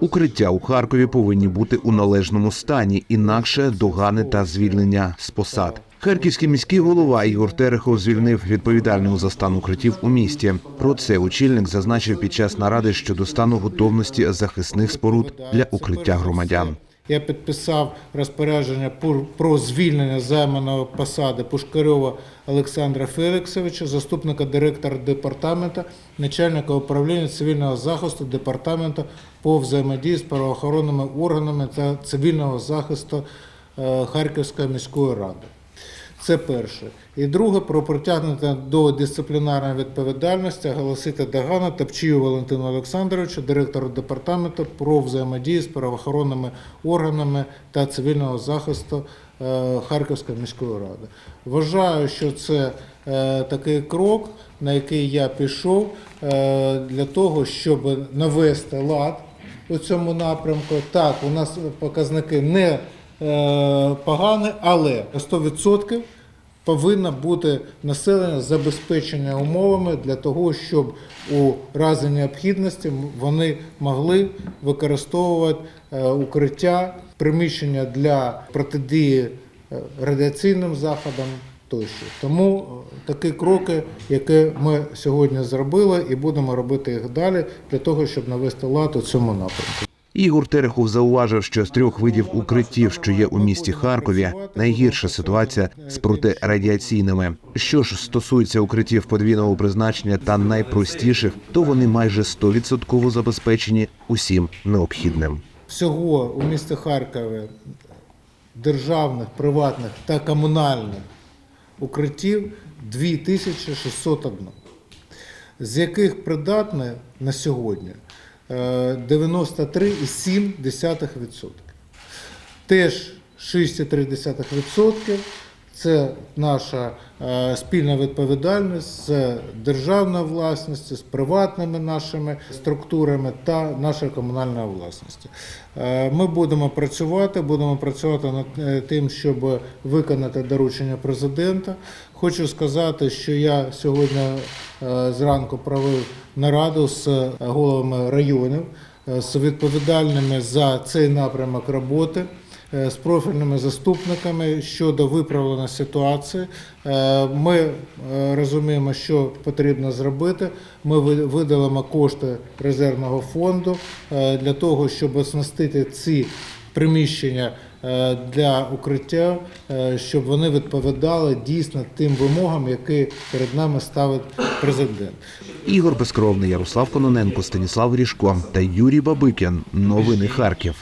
Укриття у Харкові повинні бути у належному стані, інакше догани та звільнення з посад. Харківський міський голова Ігор Терехов звільнив відповідального за стан укриттів у місті. Про це очільник зазначив під час наради щодо стану готовності захисних споруд для укриття громадян. Я підписав розпорядження про звільнення займаної посади Пушкарьова Олександра Феліксовича, заступника директора департаменту, начальника управління цивільного захисту департаменту по взаємодії з правоохоронними органами та цивільного захисту е, Харківської міської ради. Це перше. І друге, про притягнення до дисциплінарної відповідальності оголосити Дагана Тапчію Валентину Олександровичу, директору департаменту про взаємодію з правоохоронними органами та цивільного захисту е, Харківської міської ради. Вважаю, що це е, такий крок, на який я пішов е, для того, щоб навести лад у цьому напрямку. Так, у нас показники не е, погані, але 100% повинно бути населення забезпечення умовами для того, щоб у разі необхідності вони могли використовувати е, укриття, приміщення для протидії е, радіаційним заходам тощо. Тому такі кроки, які ми сьогодні зробили, і будемо робити їх далі для того, щоб навести лад у цьому напрямку. Ігор Терехов зауважив, що з трьох видів укриттів, що є у місті Харкові, найгірша ситуація з протирадіаційними. Що ж стосується укриттів подвійного призначення та найпростіших, то вони майже 100% забезпечені усім необхідним. Всього у місті Харкові державних, приватних та комунальних укриттів 2601, з яких придатне на сьогодні 93,7%. Теж 6,3% це наша е, спільна відповідальність з державною власністю, з приватними нашими структурами та нашою комунальною власністю. Е, Ми будемо працювати, будемо працювати над е, тим, щоб виконати доручення президента. Хочу сказати, що я сьогодні зранку провів нараду з головами районів, з відповідальними за цей напрямок роботи з профільними заступниками щодо виправлення ситуації. Е, Ми е, розуміємо, що потрібно зробити. Ми видалимо кошти резервного фонду е, для того, щоб оснастити ці приміщення е, для укриття, е, щоб вони відповідали дійсно тим вимогам, які перед нами ставить президент. Ігор Безкровний, Ярослав Кононенко, Станіслав Ріжко та Юрій Бабикін. Новини Харків.